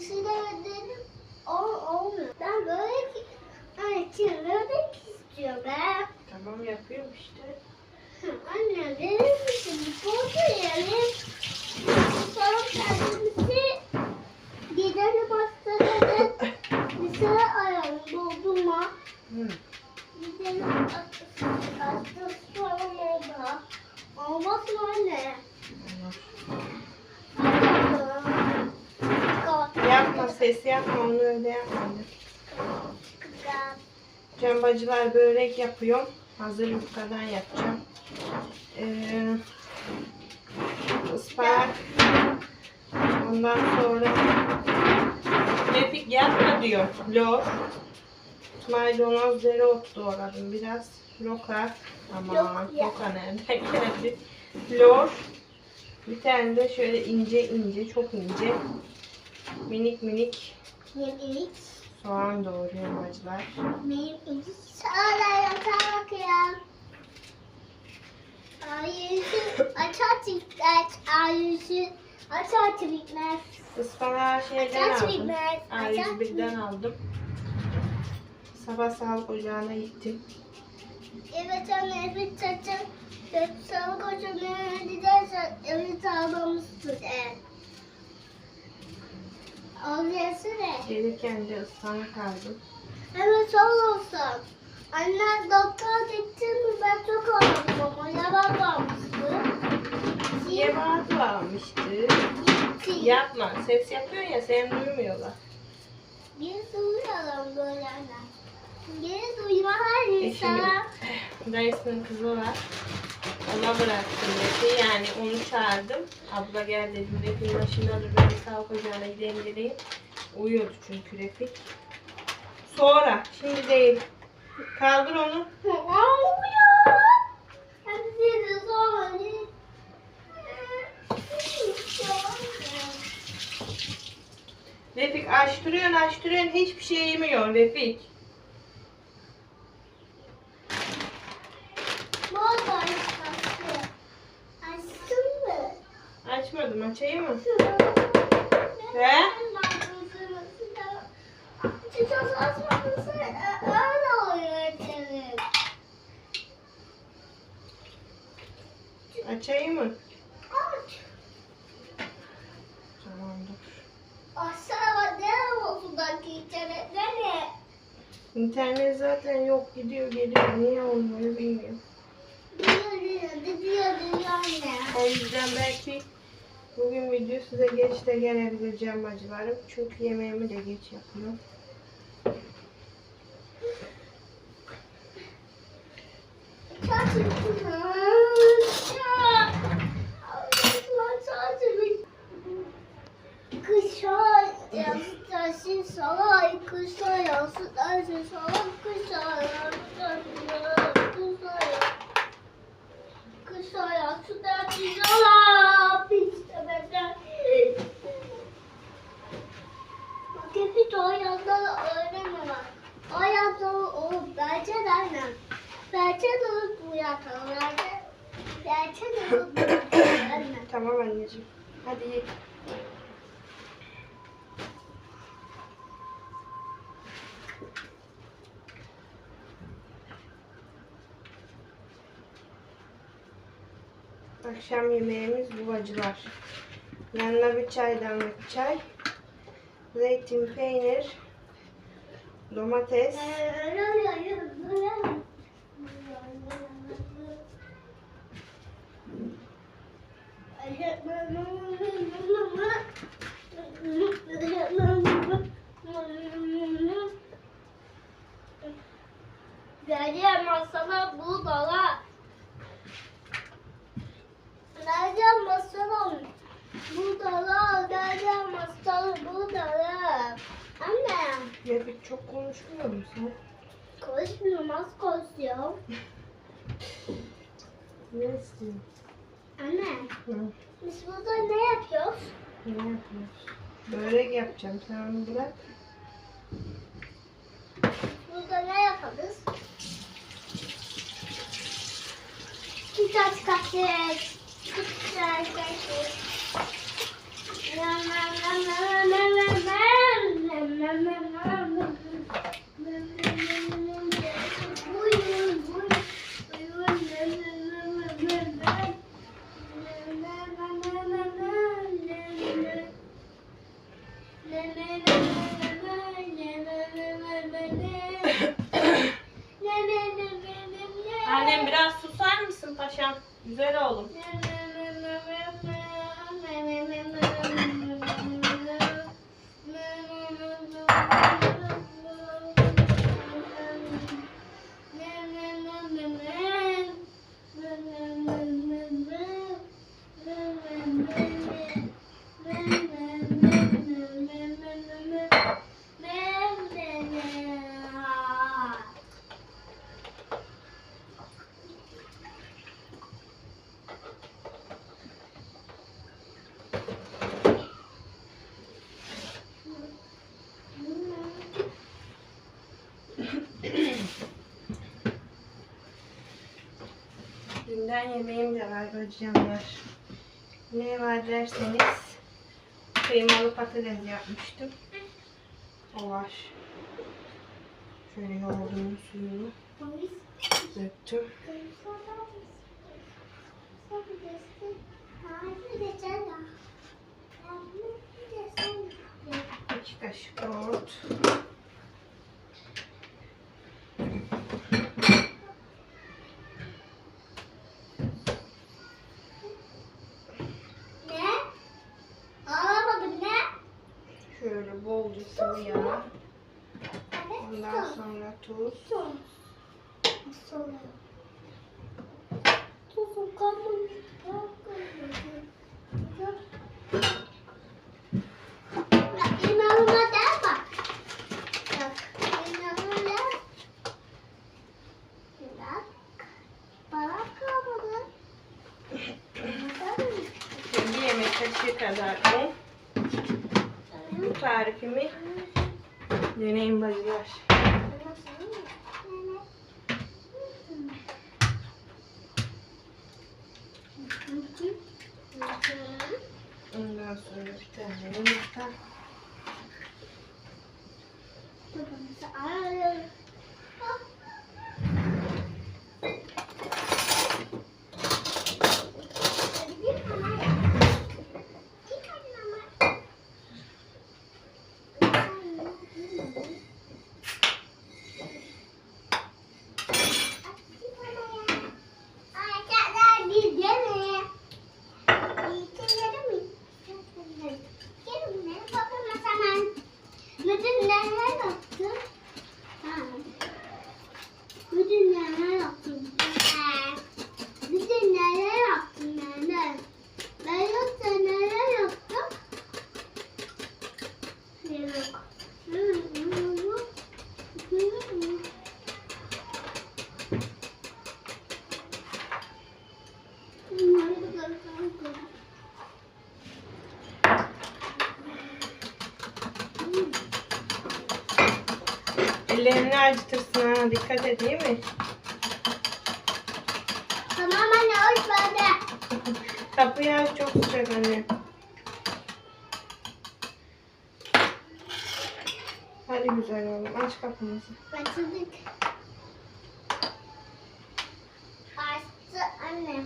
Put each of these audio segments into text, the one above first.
Pişiremedim. Ol, olmuyor. Ben böyle ki... Anne çimlemek istiyorum ben. Tamam yapıyorum işte. Hı, Anne verir misin? Bir poğaça yiyelim. Sonra kendimizi gidelim hastanede. Sıra arayalım. Doldurma. Hı. Gidelim orada. Olmaz mı anne? Ses yapma onu öyle yapma. anne. Cambacılar börek yapıyorum. Hazır yufkadan yapacağım. Ee, ıspanak. Ondan sonra Refik yapma diyor. Lor. Maydanoz, dereot doğradım biraz. Loka. Ya. loka nereden geldi? Lor. Bir tane de şöyle ince ince, çok ince. Minik minik Yemelik. soğan doğruyorum acılar. Benim ilk sağlar yatağa bakıyorum. Ayışı açar çiftler. Ayışı açar çiftler. Ispanağı şeyden Açar aldım. çiftler. Açar A101'den aldım. Sabah sağlık ocağına gittim. Evet anne evet çocuk. Sağlık hocamına gidersen evet almamışsın. Evet. Alıyorsun Gelirken de ıspanak aldım. Evet sağ olsun. Anne doktor gittin mi? Ben çok ağladım ama yalan bazı almıştı. Gitti. Yapma. Ses yapıyor ya sen duymuyorlar. Biz duyalım böyle anne. Geri duyma her Eşimin insana. dayısının kızı var. Ona bıraktım dedi. Yani onu çağırdım. Abla gel dedim. Refin başında dur. Sağlık ocağına gideyim geleyim. Uyuyordu çünkü Refik. Sonra. Şimdi değil. Kaldır onu. Refik açtırıyorsun açtırıyorsun hiçbir şey yemiyor Refik. Baba açtı. Açtın mı? Açmadım açayım mı? He? He? Çiçek açmadıysa öyle oluyor senin. Açayım mı? Aç. Tamamdır. Aşağı ne olsun da internet nereye? İnternet zaten yok gidiyor geliyor. Niye olmuyor bilmiyorum. O yüzden belki bugün video size geç de gelebilir Cem bacılarım. Çünkü yemeğimi de geç yapıyorum. Kışa yansıtasın salay, kışa yansıtasın salay, kışa yansıtasın salay. Kışa yansıtasın salay, istemeden. Bak hep o yandan öğrenemem. O yandan o bence de annem. Bence de bu yandan. Bence, de bu yandan. Tamam anneciğim. Hadi Akşam yemeğimiz bu bacılar. Yanına bir çaydanlık çay. Zeytin, peynir, domates. thank you yeah, yeah. Dünden yemeğim de var bacımlar. Ne var derseniz kıymalı patates yapmıştım. O var. Şöyle yoğurdum suyunu döktüm. İki kaşık yoğurt. Ellerini acıtırsın ha dikkat et değil mi? Tamam anne hoş bende. Kapıyı aç çok sıcak anne. Hadi güzel oğlum aç kapımızı. Başladık. Açtı. Anne.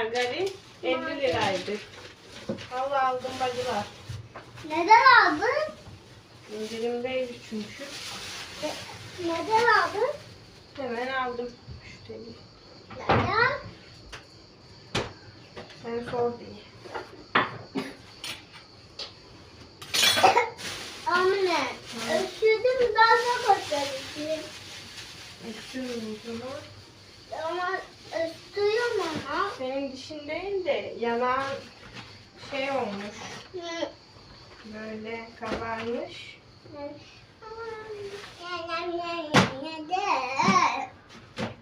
Margarin 50 liraydı. Valla aldım bacılar. Neden aldın? İndirimdeydi çünkü. Neden aldın? Hemen aldım. Müşteri. Neden? Sen sor diye. Anne, üşüdüm daha da kötü. Öpüyorum o zaman. Ama üşüyorum ama. Senin dişin değil de yanağın şey olmuş. Böyle kabarmış.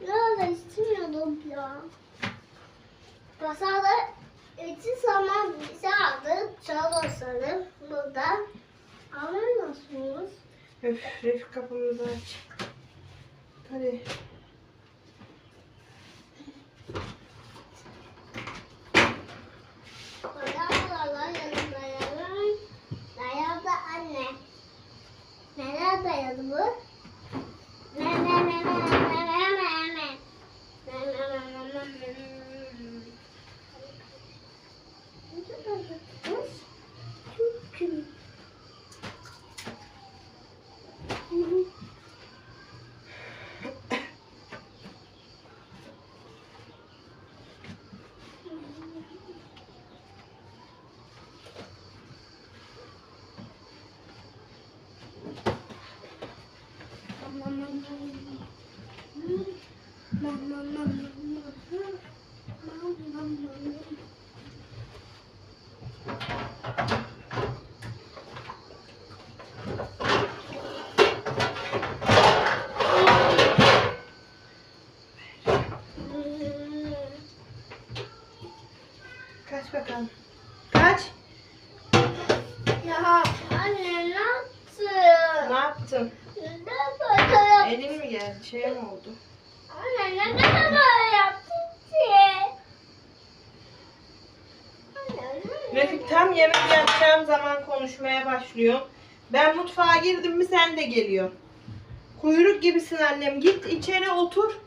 Ne oldu istemiyordum ya. Pazarda için zaman bize aldı. Çalışalım burada. Anlıyor musunuz? Öf, Refik kapımızı aç. Hadi. Nerede anne? Nereye dayalı bu? Ne ne ne ne ne ne ne ne? Ne ne ne ne ne ne ne? Çok küçük. Kaç bakalım. Kaç. Ya anne ne yaptın? Ne yaptın? Neden böyle yaptın? Elin mi geldi? Şey mi oldu? Anne neden böyle yaptın ki? Anne, ne- Refik tam yemek yapacağım zaman konuşmaya başlıyor. Ben mutfağa girdim mi sen de geliyor. Kuyruk gibisin annem. Git içeri otur.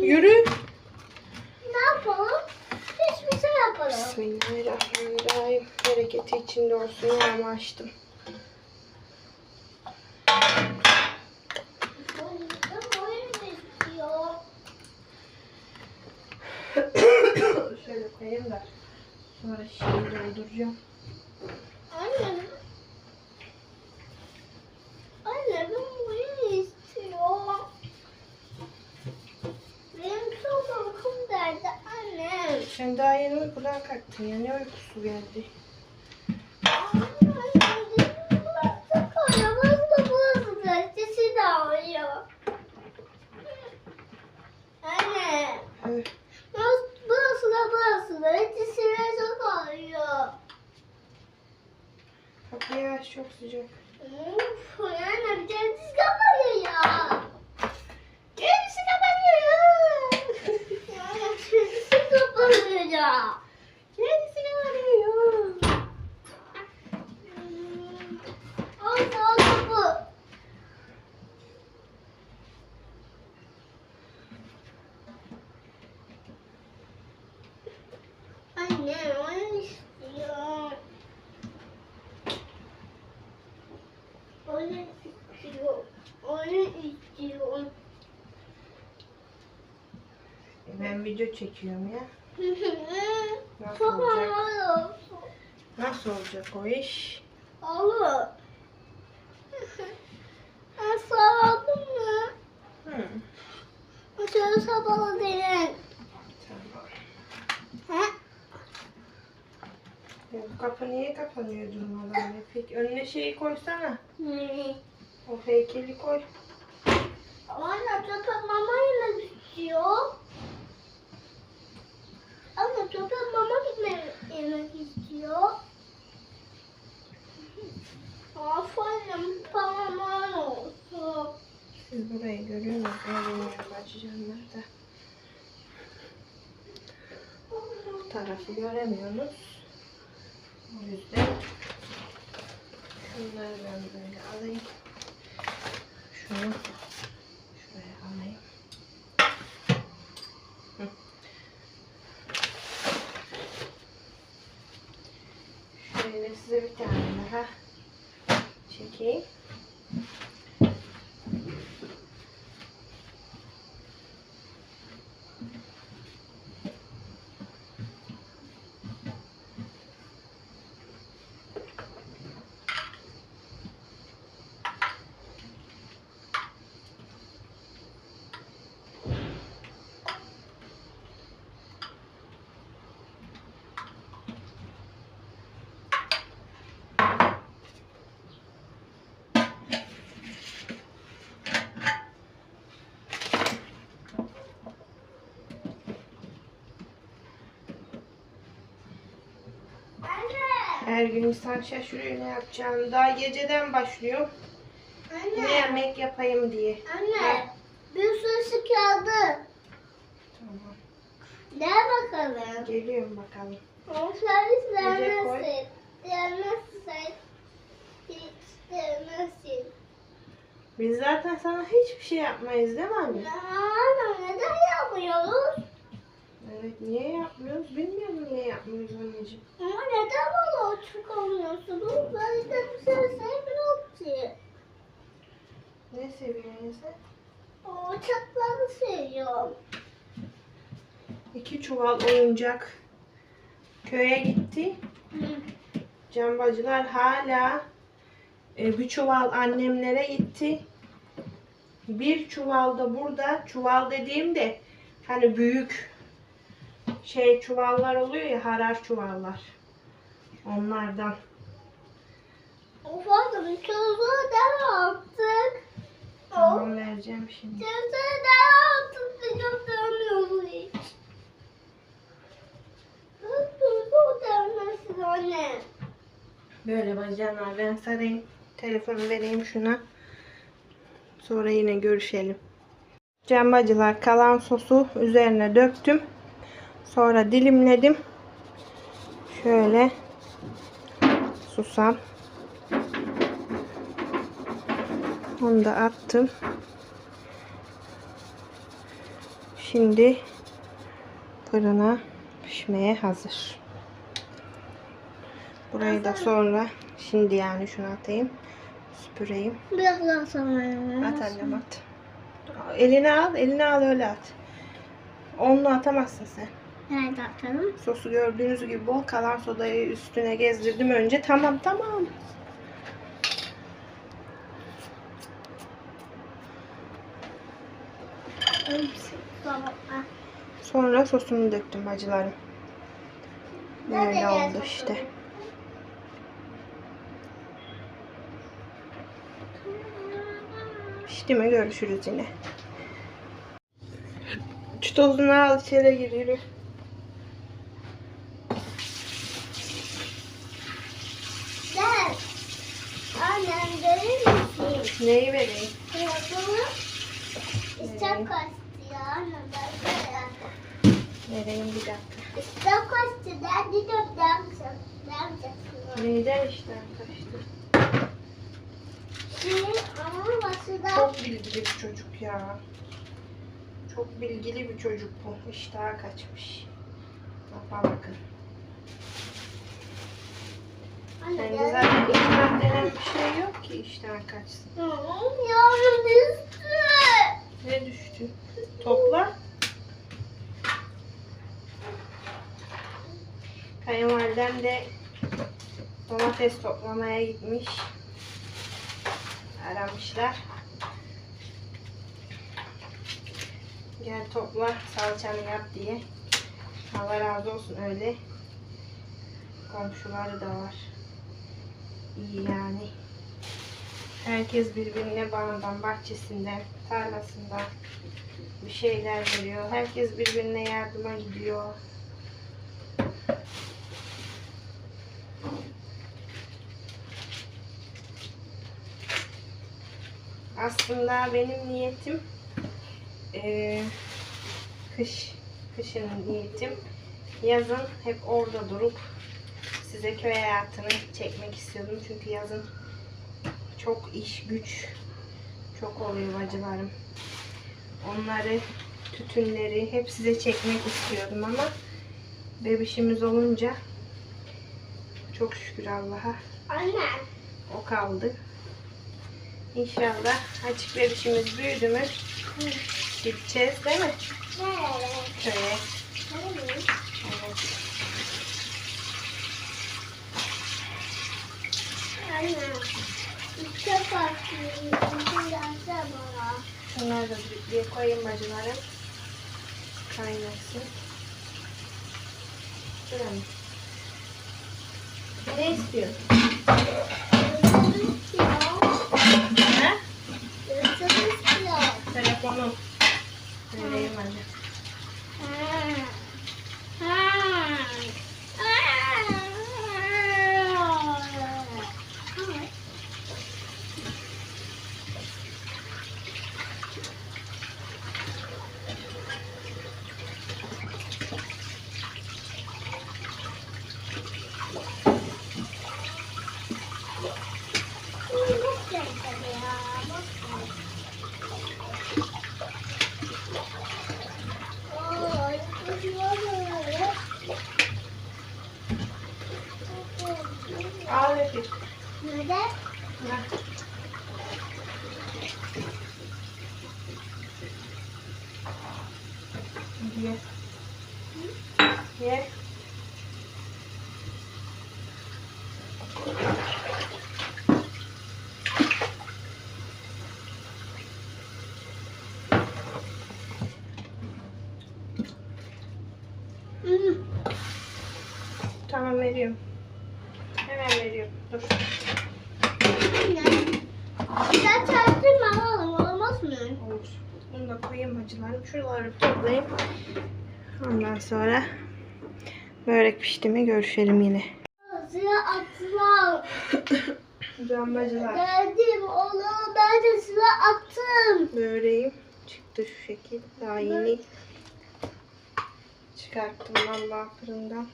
Yürü. Ne yapalım? Hiçbir şey yapalım. Bismillahirrahmanirrahim. Bereketi içinde olsun yağımı açtım. Şöyle koyayım da sonra şişeyi dolduracağım. Anne. Anne ben oyun istiyorum. Benim çok uykum derdi anne. Sen daha uykudan kalktın ya. Ne uykusu geldi? Evet. Burası, da burası da de çok ağrıyor. Kapıyı aç çok sıcak. Uf, anne kendisi kapanıyor ya. Kendisi kapanıyor ya. Yani kendisi kapanıyor ya. Kendisi kapanıyor. Hmm, Oldu oldu bu. Anne oyun istiyor. Oyun istiyor. Oyun istiyor. E, Ben video çekiyorum ya. Nasıl Çok olacak? Nasıl olacak o iş? Olur. Ben sarıldım mı? Hı. Şöyle sabahla derin. Tamam. Ya bu kapı niye kapanıyor durmadan? Peki önüne şeyi koysana. Ne? O heykeli koy. Anne köpek mama yemek istiyor. Anne köpek mama yemek istiyor. Aferin parmağın olsun. Siz burayı görüyor musunuz? Ben açacağım nerede. Bu tarafı göremiyorsunuz. O yüzden şunları ben böyle alayım. Şunu şuraya alayım. Hı. Şöyle size bir tane daha çekeyim. Anne. Her gün insan şaşırıyor ne yapacağını. Daha geceden başlıyor. yemek yapayım diye. Anne bir sürü kağıdı. Tamam. Ne bakalım? Geliyorum bakalım. Servis vermezsin. Vermezsin. Hiç vermezsin. Biz zaten sana hiçbir şey yapmayız değil mi anne? Anne neden yapmıyoruz? Evet niye yapmıyoruz? Bilmiyorum niye yapmıyoruz anneciğim. Ama neden bana çıkamıyorsunuz? Ben de bir şey sevmiyorum ki. Ne seviyorsun sen? O uçakları seviyorum. İki çuval oyuncak köye gitti. Cambacılar hala e, bir çuval annemlere gitti. Bir çuval da burada. Çuval dediğimde hani büyük şey çuvallar oluyor ya harar çuvallar. Onlardan. Ufakım çocuğu da artık. O Tamam vereceğim şimdi. çocuğu da artık da göstermiyorsun hiç. Çocuğu dermesin anne. Böyle bacağına ben sarayım. Telefonu vereyim şuna. Sonra yine görüşelim. Cambacılar kalan sosu üzerine döktüm. Sonra dilimledim. Şöyle susam. Onu da attım. Şimdi fırına pişmeye hazır. Burayı da sonra şimdi yani şunu atayım. Süpüreyim. Biraz daha sonra. At annem at. Elini al, elini al öyle at. Onunla atamazsın sen. Nerede atalım? Sosu gördüğünüz gibi bol kalan sodayı üstüne gezdirdim önce. Tamam tamam. Sonra sosunu döktüm bacılarım. Böyle oldu işte. Pişti mi görüşürüz yine. Şu tozunu al içeri gir yürü. Gel. Annem verir misin? Neyi vereyim? Kıyafını. İstem kaçtı ya Vereyim bir dakika. İstem kaçtı. Ben de dört demeyeceğim. Demeyeceksin. Neyden işte kaçtı. Şimdi ama başında Çok bilgili bir çocuk ya. Çok bilgili bir çocuk bu. İştahı kaçmış. Baba bakın. anne gel. zaten iştah denen bir şey iştahı kaçsın. Yarın düştü. Ne düştü? Topla. Kayınvalidem de domates toplamaya gitmiş. Aramışlar. Gel topla salçanı yap diye. Allah razı olsun öyle. Komşuları da var. İyi yani. Herkes birbirine bağından, bahçesinden, tarlasından bir şeyler veriyor. Herkes birbirine yardıma gidiyor. Aslında benim niyetim eee, kış, kışın niyetim yazın hep orada durup size köy hayatını çekmek istiyordum. Çünkü yazın çok iş güç çok oluyor bacılarım. Onları, tütünleri hep size çekmek istiyordum ama bebişimiz olunca çok şükür Allah'a Anne. o kaldı. İnşallah açık bebişimiz büyüdü mü gideceğiz değil mi Nereye? köye? Nereye? Evet. Anne. İşte bakıyorum. Gelse bana. Şunları da bir koyayım bacılarım. Kaynasın. Şuraya mı? Ne istiyorsun? Gözüm istiyor. Ha? Gözüm istiyor. Telefonum. Vereyim hadi. Ha. Ha. Ha. Ye. Ye. Hmm. Tamam veriyorum. Hemen veriyorum. Dur. Anne. Sen çarptırma alalım olmaz mı? Olur. Bunu da koyayım acılarım. Şuraları toplayayım. Ondan sonra börek pişti görüşelim yine. Sıra attılar. Can bacılar. Geldim oğlum ben de sıra attım. Böreğim çıktı şu şekil. Daha yeni çıkarttım vallahi fırından.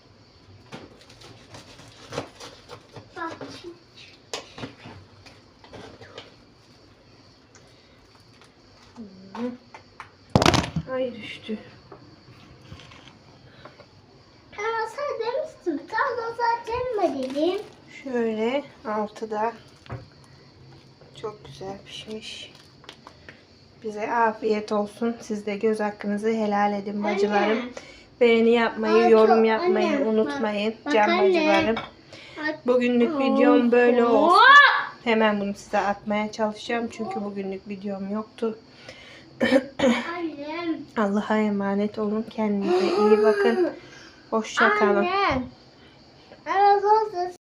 Ay düştü. Ama sen demiştin. Tam da zaten mi dedim? Şöyle altıda çok güzel pişmiş. Bize afiyet olsun. Siz de göz hakkınızı helal edin bacılarım. Anne. Beğeni yapmayı, Aa, yorum yapmayı anne, unutmayın. bak Can anne. bacılarım. Bugünlük videom böyle olsun. Hemen bunu size atmaya çalışacağım. Çünkü bugünlük videom yoktu. Allah'a emanet olun. Kendinize iyi bakın. Hoşça kalın.